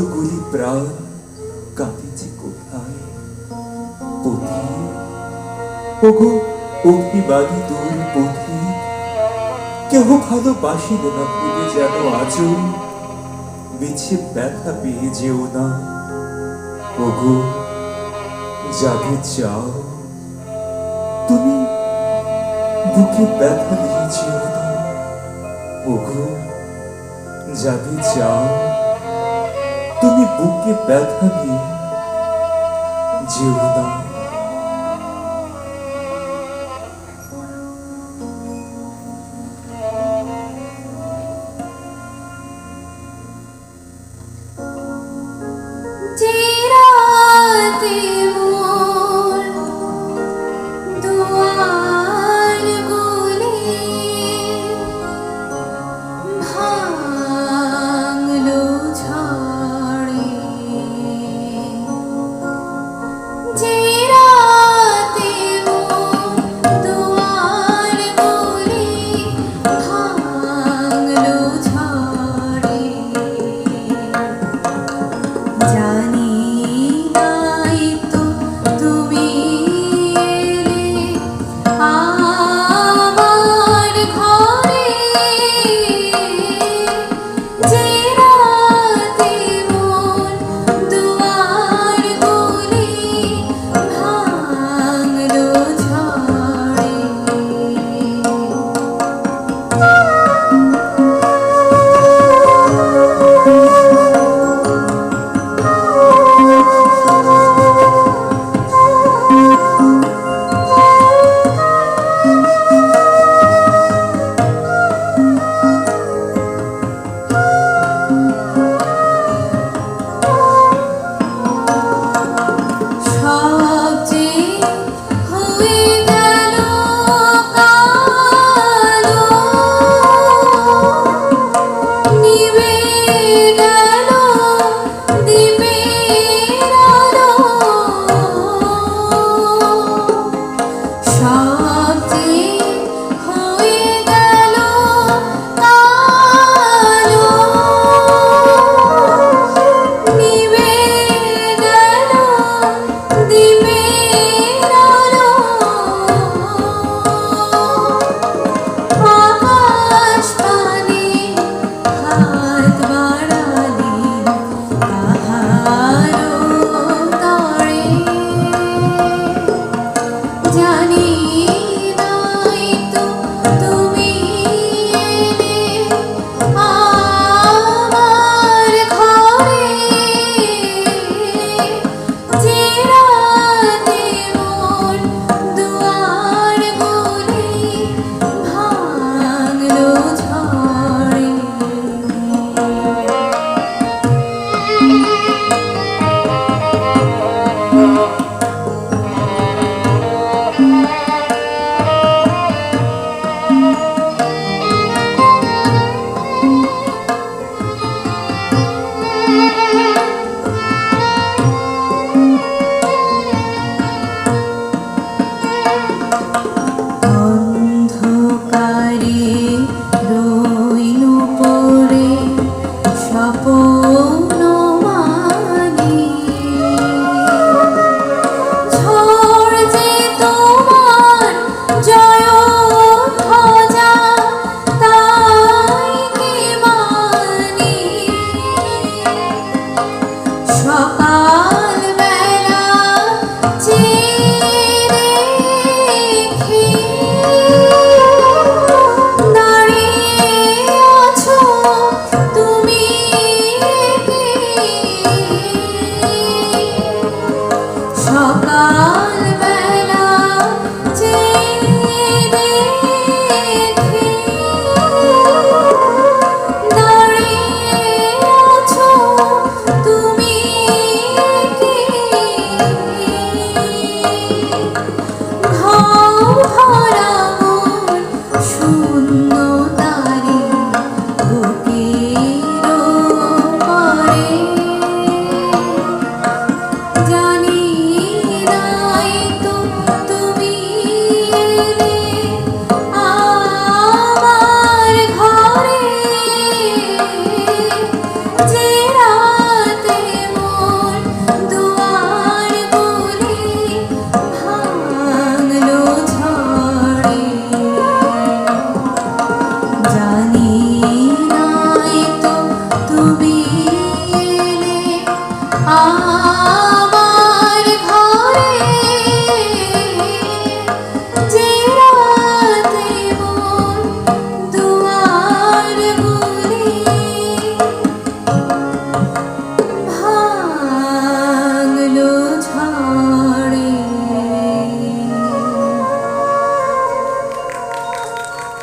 কতগুলি প্রাণ কাঁদিছে কোথায়? পথি ওগো অগ্নিবাদী দূর পথি কেহ ভালোবাসিল না যেন মিছে ব্যথা পেয়ে যেও না। ওগো চাও তুমি বুকে ব্যথা নিয়ে যেও না। ওগো যাবে চাও তুমি বুকে ব্যথা নিয়ে যেও না day.